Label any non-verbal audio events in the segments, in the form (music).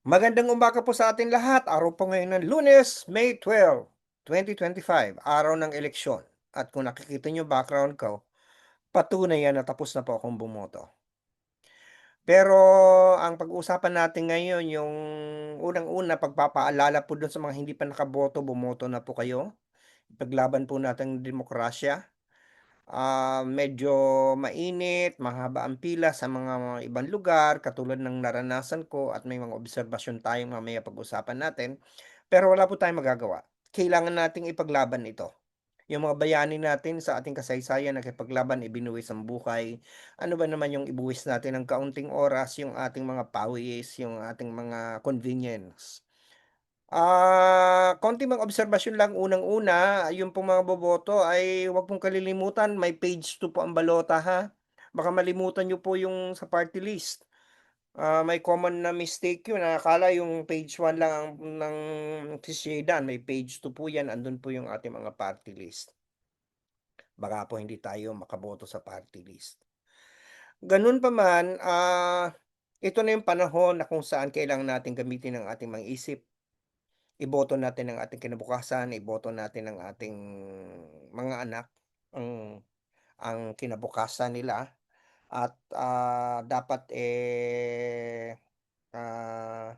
Magandang umaga po sa ating lahat. Araw po ngayon ng Lunes, May 12, 2025, araw ng eleksyon. At kung nakikita niyo background ko, patunay yan na tapos na po akong bumoto. Pero ang pag-uusapan natin ngayon yung unang-una pagpapaalala po dun sa mga hindi pa nakaboto, bumoto na po kayo. Ipaglaban po natin ang demokrasya. Ah, medyo mainit, mahaba ang pila sa mga ibang lugar katulad ng naranasan ko at may mga obserbasyon tayong mamaya pag-usapan natin. Pero wala po tayong magagawa. Kailangan nating ipaglaban ito. Yung mga bayani natin sa ating kasaysayan nakipaglaban, ibinuwis ang buhay. Ano ba naman yung ibuwis natin ng kaunting oras, yung ating mga pawis, yung ating mga convenience. Ah, konting mga obserbasyon lang unang-una, yung pong mga boboto ay wag pong kalilimutan may page 2 po ang balota ha. Baka malimutan niyo po yung sa party list. Ah, may common na mistake yun, na akala yung page 1 lang ang ng sisyedan, may page 2 po yan, andun po yung ating mga party list. Baka po hindi tayo makaboto sa party list. Ganun pa man, ah, ito na yung panahon na kung saan kailangan natin gamitin ang ating mga isip. Iboto natin ang ating kinabukasan, iboto natin ang ating mga anak, ang ang kinabukasan nila at, ah, dapat, eh, ah,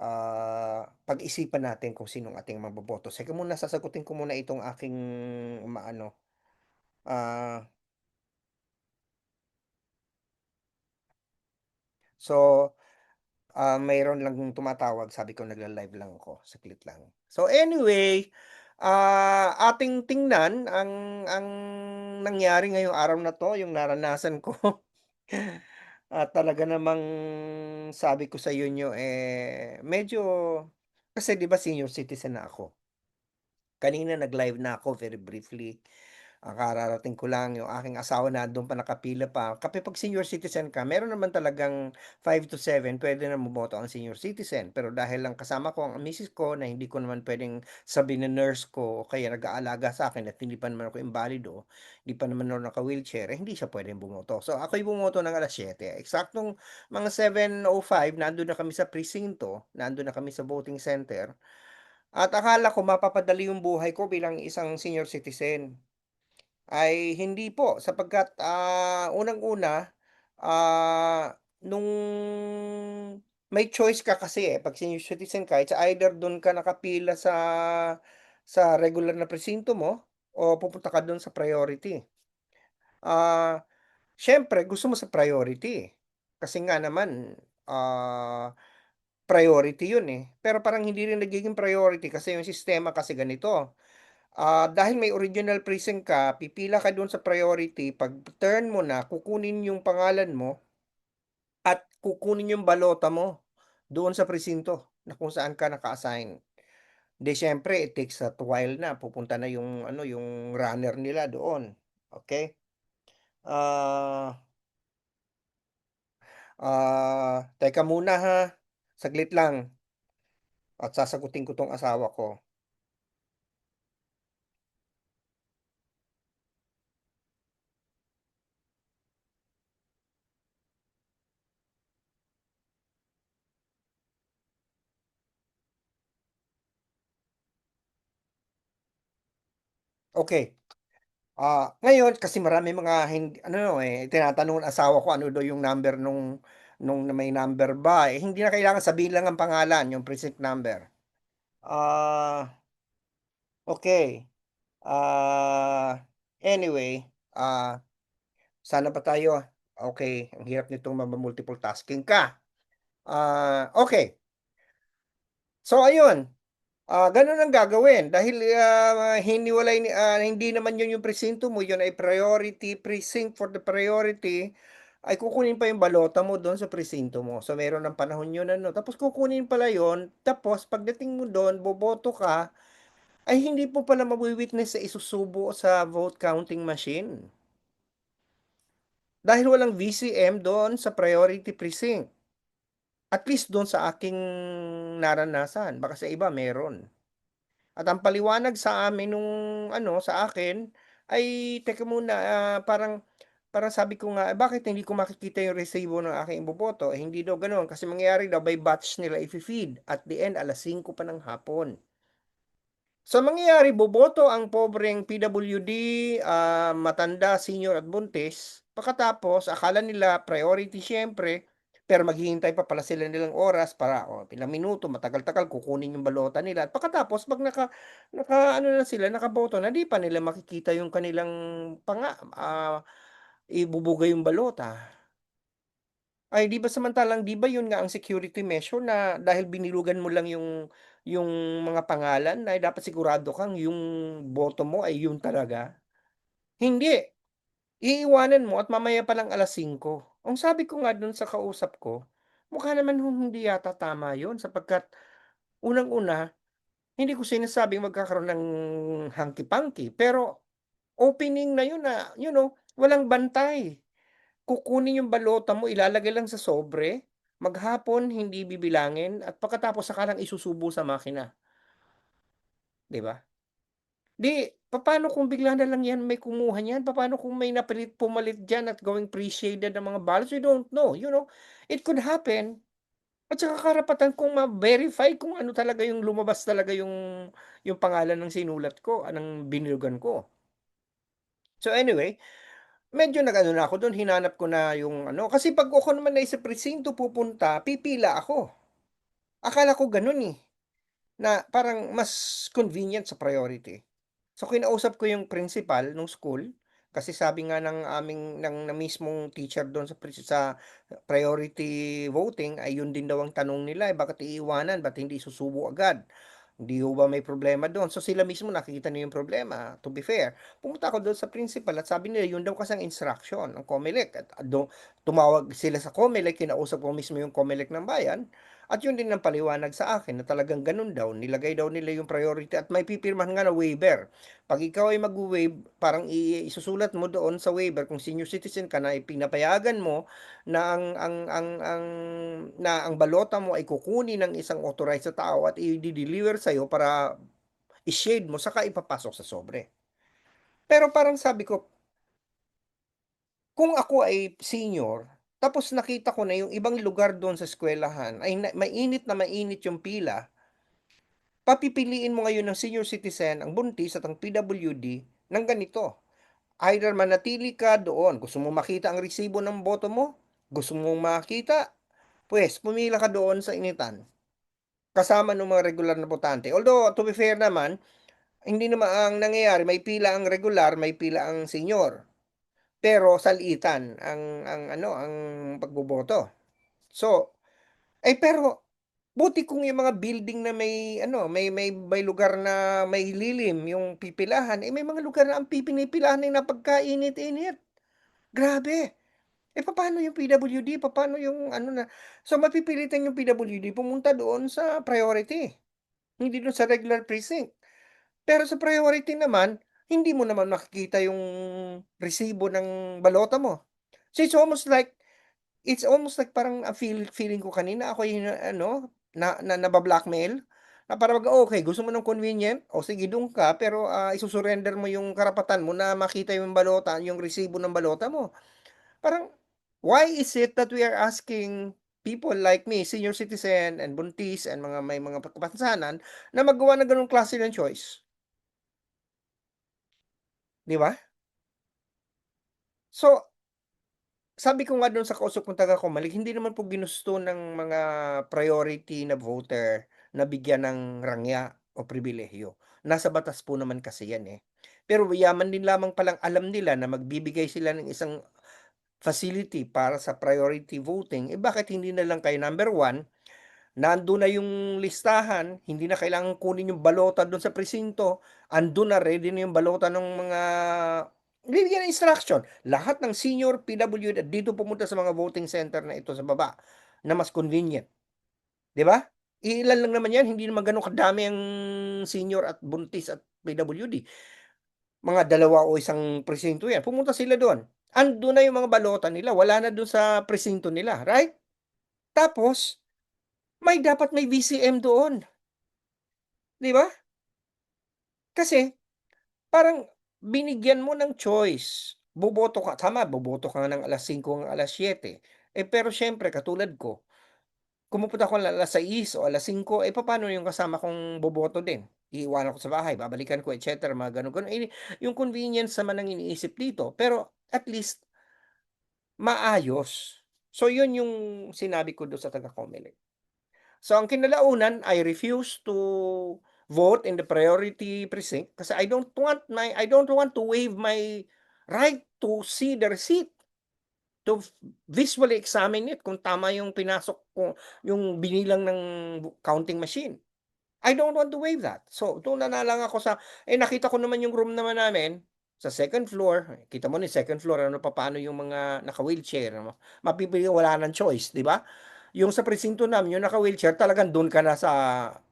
ah, pag-isipan natin kung sinong ating maboboto. Seka muna, sasagutin ko muna itong aking maano, ah So, ah, mayroon lang tumatawag sabi ko nagla-live lang ako, saglit lang. So anyway, ah, ating tingnan ang ang nangyari ngayong araw na 'to, yung naranasan ko. (laughs) At talaga namang sabi ko sa inyo, eh, medyo kasi 'di ba senior citizen na ako. Kanina nag-live na ako very briefly. Ah, kararating ko lang yung aking asawa nandun pa nakapila pa. Kasi 'pag senior citizen ka meron naman talagang 5 to 7 puwede na bumoto ang senior citizen. Pero dahil lang kasama ko ang misis ko na hindi ko naman puwedeng sabihin na nurse ko o kaya nag-aalaga sa'kin at hindi pa naman ako imbalido, hindi pa naman ako naka-wheelchair, eh, hindi siya puwedeng bumoto. So ako'y bumoto ng 7:00. Eksaktong mga 7:05 nandun na kami sa presinto, nandun na kami sa voting center. At akala ko mapapadali yung buhay ko bilang isang senior citizen. Ay hindi po sapagkat, ah, unang-una, ah, nung may choice ka kasi, eh, 'pag senior citizen ka, it's either dun ka nakapila sa sa regular na presinto mo o pupunta ka dun sa priority. Ah, siyempre gusto mo sa priority, kasi nga naman, ah, priority yun, eh. Pero parang hindi rin nagiging priority kasi yung sistema kasi ganito, ah, dahil may original precinct ka, pipila ka dun sa priority, 'pag turn mo na kukunin yung pangalan mo at kukunin yung balota mo doon sa presinto na kung saan ka naka-assign. 'Di siyempre it takes a while na pupunta na yung ano, yung runner nila doon, okey? Ah ah, teka muna ha, saglit lang. At sasagutin ko 'tong asawa ko. Okey. Ah, ngayon kasi maraming mga hin ano, eh, tinatanong ng asawa ko ano daw yung number nung nung may number ba, eh, hindi na kailangan sabihin lang ang pangalan, yung precinct number. Ah, okey. Ah, anyway, ah, sana ba tayo okey, ang hirap nitong magmu-multiple tasking ka. Ah, okey. So ayun, ah, gano'n ang gagawin dahil, ah, hiniwalay ni ah, hindi naman 'yun yung presinto mo, 'yun ay priority precinct for the priority, ay kukunin pa yung balota mo do'n sa presinto mo. So meron ng panahon 'yun ano, tapos kukunin pala 'yun, tapos pagdating mo do'n boboto ka, ay hindi mo pala mawi-witness sa isusubo sa vote counting machine. Dahil walang VCM doon sa priority precinct. At least do'n sa aking naranasan, baka sa iba meron. At ang paliwanag sa amin nung ano, sa akin ay teka muna, ah, parang Parang sabi ko nga, "Eh, bakit hindi ko makikita yung resibo ng aking iboboto?" Eh, hindi daw gano'n kasi mangyayari daw by batch nila ifi-feed at the end 5:00 pa ng hapon. So, ang mangyayari boboto ang pobreng PWD, ah, matanda, senior at buntis, pagkatapos akala nila priority siyempre, pero maghihintay pa pala sila nilang oras para, oh, ilang minuto, matagal-tagal kukunin yung balota nila at pagkatapos 'pag naka naka-ano na sila, nakaboto na, 'di pa nila makikita yung kanilang panga ah, ibubugay yung balota. Ay, 'di ba samantalang 'di ba yun nga ang security measure na dahil binilugan mo lang yung yung mga pangalan ay dapat sigurado kang yung boto mo ay yun talaga? Hindi, iiwanan mo at mamaya palang 5:00. Ang sabi ko nga dun sa kausap ko, mukha naman hindi yata tama yun sapagkat unang-una, hindi ko sinasabing magkakaroon ng hanky-panky, pero opening na yun na, you know, walang bantay. Kukunin yung balota mo, ilalagay lang sa sobre, maghapon hindi bibilangin at pagkatapos saka lang isusubo sa makina. 'Di ba? 'Di, papaano kung bigla na lang 'yan may kumuha niyan, papaano kung may napilit pumalit diyan at gawing pre-shaded na mga ballots, we don't know, you know? It could happen at saka karapatan kong ma-verify kung ano talaga yung lumabas talaga yung yung pangalan ng sinulat ko, ah, ng binulugan ko. So anyway, medyo nag-ano na ako dun, hinanap ko na yung ano kasi 'pag ako naman ay sa presinto pupunta, pipila ako. Akala ko ganun, eh, na parang mas convenient sa priority. So kinausap ko yung principal nung school, kasi sabi nga ng aming ng ng mismong teacher dun sa sa priority voting ay yun din daw ang tanong nila, eh, bakit iiwanan, ba't hindi isusubo agad? Hindi ho ba may problema dun? So sila mismo nakikita na yung problema, to be fair. Pumunta ako dun sa principal at sabi nila yun daw kasi ang instruction ng COMELEC at do tumawag sila sa COMELEC, kinausap ko mismo yung COMELEC ng bayan at yun din ang paliwanag sa akin na talagang ganun daw, nilagay daw nila yung priority at may pipirmahan nga na waiver. 'Pag ikaw ay magwa-waive, parang isusulat mo doon sa waiver kung senior citizen ka na, eh, pinapayagan mo na ang ang ang ang na ang balota mo ay kukunin ng isang authorized na tao at ide-deliver sa'yo para i-shade mo saka ipapasok sa sobre. Pero parang sabi ko kung ako ay senior, tapos nakita ko na yung ibang lugar dun sa eskwelahan ay mainit na mainit yung pila papipiliin mo ngayon ng senior citizen, ang buntis at ang PWD ng ganito. Either manatili ka doon, gusto mong makita ang resibo ng boto mo, gusto mong makita, pues pumila ka doon sa initan. Kasama nung mga regular na botante. Although, to be fair naman, hindi naman ang nangyayari, may pila ang regular, may pila ang senior. Pero salitan ang ang ano, ang pagboboto. So, eh, pero buti kung yung mga building na may ano, may may may lugar na may lilim yung pipilahan, eh, may mga lugar na ang pipinipilahan ay napagkainit-init. Grabe! Eh, papaano yung PWD, papaano yung ano na so mapipilitan yung PWD pumunta doon sa priority, hindi dun sa regular precinct. Pero sa priority naman, hindi mo naman makikita yung resibo ng balota mo. So, it's almost like it's almost like parang ang feel feeling ko kanina ako yung ano, na na naba-blackmail, na parang, okey gusto mo ng convenient, o sige dun ka pero, ah, isu-surrender mo yung karapatan mo na makita yung balota, yung resibo ng balota mo. Parang, why is it that we are asking people like me, senior citizen and buntis and mga may mga kapansanan na maggawa ng ganong klase ng choice? 'Di ba? So sabi ko nga dun sa kausap kong taga-COMELEC, hindi naman po ginusto ng mga priority na voter na bigyan ng rangya o pribilehiyo. Nasa batas po naman kasi yan, eh. Pero yaman din lamang palang alam nila na magbibigay sila ng isang facility para sa priority voting, eh, bakit hindi na lang kay number 1, nandun na yung listahan, hindi na kailangang kunin yung balota dun sa presinto, andun na, ready na yung balota nung mga bibigyan ng instruction, lahat ng senior PWD dito pumunta sa mga voting center na ito sa baba, na mas convenient. 'Di ba? Iilan lang naman 'yan, hindi naman gano'n kadami ang senior at buntis at PWD. Mga dalawa o isang presinto 'yan, pumunta sila do'n. Andun na yung mga balota nila, wala na dun sa presinto nila, right? Tapos, may dapat may VCM doon. 'Di ba? Kasi, parang binigyan mo ng choice boboto ka tama boboto ka ng 5:00 hanggang 7:00 eh, pero siyempre katulad ko, pumupunta ako ng 6:00 o 5:00 eh, papaano yung kasama kong boboto din, iiwanan ko sa bahay, babalikan ko et cetera mga gano'n, gano'n. Eh, yung convenience naman ang iniisip dito pero at least maayos. So, yun yung sinabi ko dun sa taga Comelec. So, ang kinalaunan I refuse to vote in the priority precinct kasi I don't want my I don't want to waive my right to see the receipt. To visually examine it kung tama yung pinasok ko, yung binilang ng counting machine. I don't want to waive that. So, dun na lang ako sa eh, nakita ko naman yung room naman namin sa second floor, kita mo yung second floor ano papaano yung mga naka-wheelchair, mapipili wala ng choice, 'di ba? Yung sa presinto namin yung naka-wheelchair talagang dun ka na sa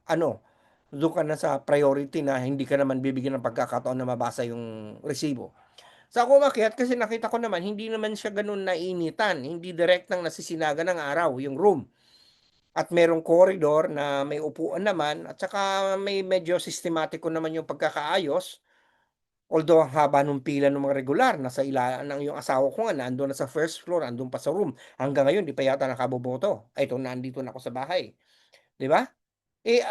ano, dun ka na sa priority na hindi ka naman bibigyan ng pagkakataon na mabasa yung resibo. Sa ako umakyat kasi nakita ko naman hindi naman siya gano'n nainitan, hindi direktang nasisinagan ng araw yung room. At merong corridor na may upuan naman at saka may medyo sistematiko naman yung pagkakaayos. Although ang haba nung pila nung mga regular, nasa ila ng yung asawa ko nga nandun na sa first floor, andun pa sa room. Hanggang ngayon di pa yata nakaboboto, eto nandito na ako sa bahay, 'di ba? Eh,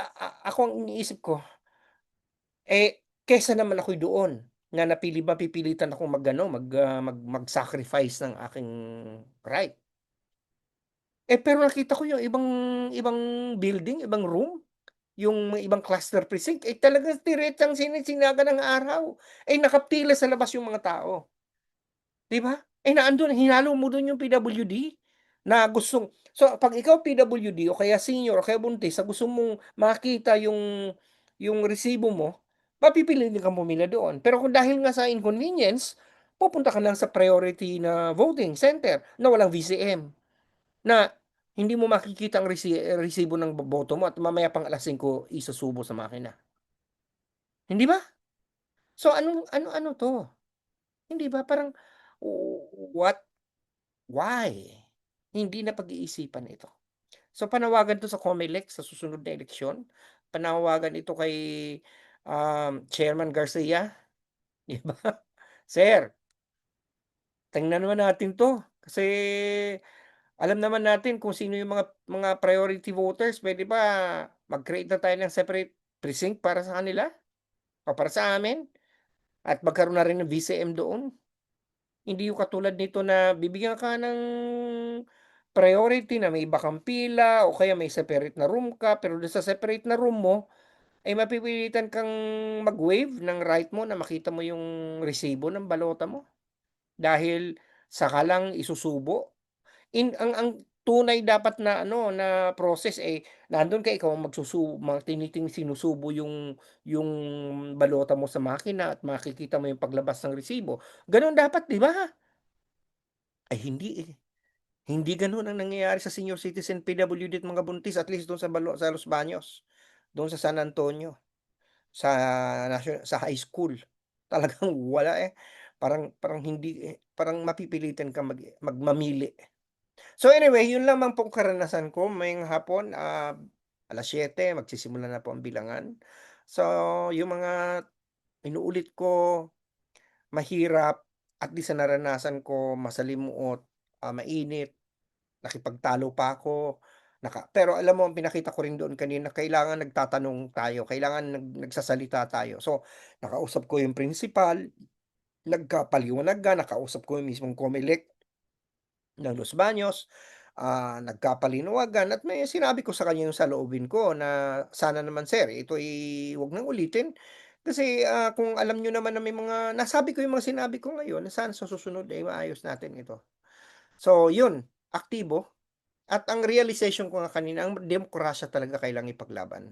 ako ang iniisip ko eh, kaysa naman ako'y doon na napili mapipilitan akong mag-ano, mag, ah, mag mag-sacrifice ng aking right. Eh, pero nakita ko yung ibang ibang building, ibang room, yung ibang cluster precinct, eh, talagang diretsang sinisinaga ng araw, eh, nakapila sa labas yung mga tao. 'Di ba? Eh, na andun hinalo mo dun yung PWD na gustong so 'pag ikaw PWD o kaya senior o kaya buntis sa gusto mong makita yung yung resibo mo, mapipilitin kang pumila doon. Pero kung dahil nga sa inconvenience, pupunta ka lang sa priority na voting center na walang VCM, na hindi mo makikita ang resi resibo ng boboto mo at mamaya pang 5:00 isusubo sa makina. Hindi ba? So, anong ano-ano 'to? Hindi ba parang what? Why? Hindi napag-iisipan ito. So, panawagan 'to sa COMELEC sa susunod na eleksyon, panawagan ito kay, um, Chairman Garcia, (laughs) 'di ba? Sir tingnan naman natin 'to, kasi alam naman natin kung sino yung mga mga priority voters, puwede ba mag-create na tayo ng separate precinct para sa kanila o para sa amin at magkaroon na rin ng VCM doon. Hindi yung katulad nito na bibigyan ka ng priority na may iba kang pila o kaya may separate na room ka, pero dun sa separate na room mo, ay mapipilitan kang mag-waive ng right mo na makita mo yung resibo ng balota mo. Dahil saka lang isusubo. In ang ang tunay dapat na ano, na process, eh, nandun ka ikaw ang magsusu mga tiniting sinusubo yung yung balota mo sa makina at makikita mo yung paglabas ng resibo, gano'n dapat, 'di ba? Ay hindi, eh. Hindi gano'n ang nangyayari sa senior citizen PWD at mga buntis at least dun sa balo sa Los Baños, dun sa San Antonio, sa sa high school. (laughs) Talagang wala, eh, parang parang hindi, eh, parang mapipilitan kang mag mag mamili. So anyway, yun lamang pong karanasan ko ngayong hapon, ah, 7:00 magsisimula na po ang bilangan. So, yung mga inuulit ko, mahirap at least sa naranasan ko masalimuot, ah, mainit, nakipagtalo pa ako, naka pero alam mo pinakita ko rin doon kanina kailangan nagtatanong tayo, kailangan nag nagsasalita tayo. So, nakausap ko yung principal, nagkapaliwanagan, nakausap ko yung mismong COMELEC ng Los Baños, ah, nagkapaliwanagan at may sinabi ko sa kanya yung saloobin ko na, "Sana naman sir ito, eh, 'wag nang ulitin kasi, ah, kung alam niyo naman na may mga" nasabi ko yung mga sinabi ko ngayon na sana sa susunod, eh, maayos natin ito. So yun, aktibo at ang realization ko nga kanina ang demokrasya talaga kailangang ipaglaban.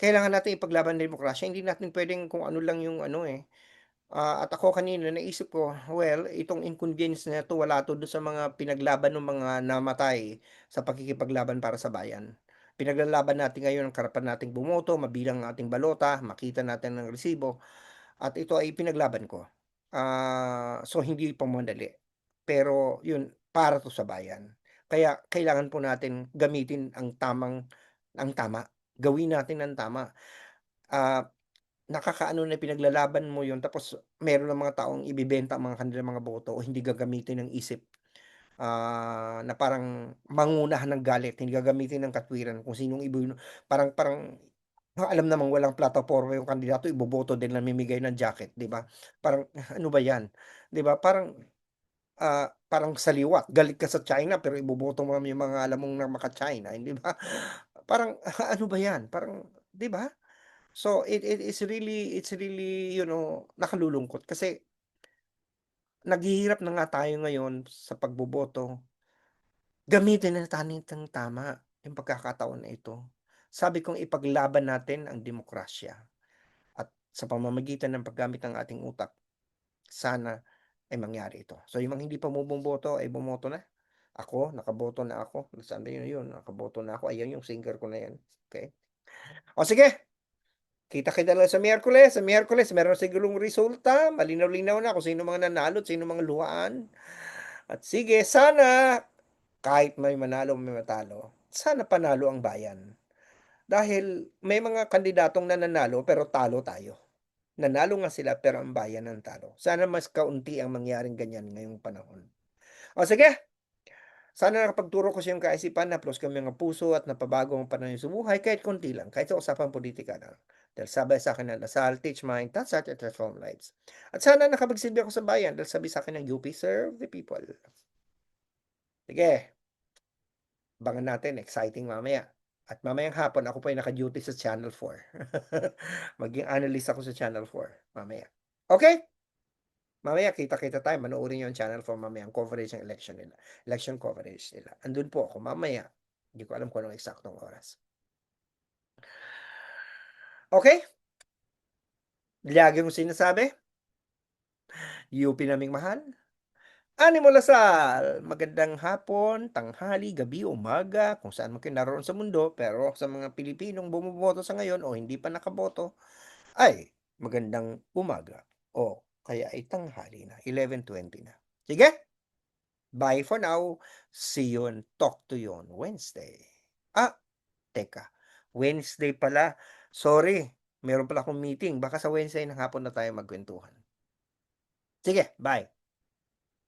Kailangan nating ipaglaban ang demokrasya, hindi natin puwedeng kung ano lang yung ano, eh. Ah, at ako kanina naisip ko, well, itong inconvenience na 'to wala 'to dun sa mga pinaglaban nung mga namatay sa pakikipaglaban para sa bayan. Pinaglalaban natin ngayon ang karapatan nating bumoto, mabilang ang ating balota, makita natin ang resibo at ito ay pinaglaban ko. Ah, so hindi pa madali, pero yun, para 'to sa bayan. Kaya kailangan po natin gamitin ang tamang ang tama, gawin natin ang tama. Ah, nakakaano na pinaglalaban mo yun tapos meron ng mga taong ibebenta ang mga kanilang mga boto o hindi gagamitin ng isip, ah, na parang mangunahan ng galit, hindi gagamitin ng katwiran kung sinong ibo parang parang alam namang walang plataporma yung kandidato iboboto din namimigay ng jacket, 'di ba? Parang (laughs) ano ba 'yan, 'di ba? Parang, ah, parang saliwa, galit ka sa China pero iboboto mo yung mga alam mong na maka-China, (laughs) hindi ba? Parang (laughs) ano ba 'yan, parang 'di ba? So it it is really it's really, you know, nakalulungkot kasi naghihirap na nga tayo ngayon sa pagboboto. Gamitin na natin ng tama yung pagkakataon na ito. Sabi kong ipaglaban natin ang demokrasya at sa pamamagitan ng paggamit ng ating utak, sana ay mangyari ito. So yung mga hindi pa bumoboto ay bumoto na. Ako, nakaboto na ako. Sabi niyo yun, nakaboto na ako. Ayan yung finger ko na yan. Okey. O sige, kita-kita lang sa Miyerkules. Sa Miyerkules meron sigurong resulta, malinaw-linaw na kung sino mga nanalo at sino mga luhaan. At sige, sana kahit may manalo may matalo, sana panalo ang bayan. Dahil may mga kandidatong nananalo pero talo tayo. Nanalo nga sila pero ang bayan ang talo. Sana mas kaunti ang mangyaring ganyan ngayong panahon. O sige, sana nakapagturo ko sa iyong kaisipan, naplos ka mga puso at napabago ang pananaw sa buhay kahit konti lang, kahit sa usapang politika lang. Dahil sabay sa akin ng dasal, teach mind, touch and transform lives. At sana nakapagsilbi ako sa bayan dahil sabi sa akin ng UP, serve the people. Sige. Abangan natin, exciting mamaya. At mamayang hapon ako po ay naka-duty sa Channel 4. (laughs) Maging analyst ako sa Channel 4 mamaya. Okey? Mamaya kita-kita tayo, panoorin niyo ang Channel 4 mamaya ang coverage ng election nila, election coverage nila. Andun po ako mamaya. Hindi ko alam kung anong eksaktong oras. Okey? Lagi kong sinasabi UP naming mahal. Animo Lasal, magandang hapon, tanghali, gabi, umaga, kung saan man kayo naroon sa mundo. Pero sa mga Pilipinong bumoboto sa ngayon o hindi pa nakaboto, ay magandang umaga o kaya ay tanghali na, 11:20 na. Sige, bye for now. See you and talk to you on Wednesday. Ah, teka, Wednesday pala. Sorry, meron pala akong meeting. Baka sa Wednesday ng hapon na tayo magkuwentuhan. Sige, bye.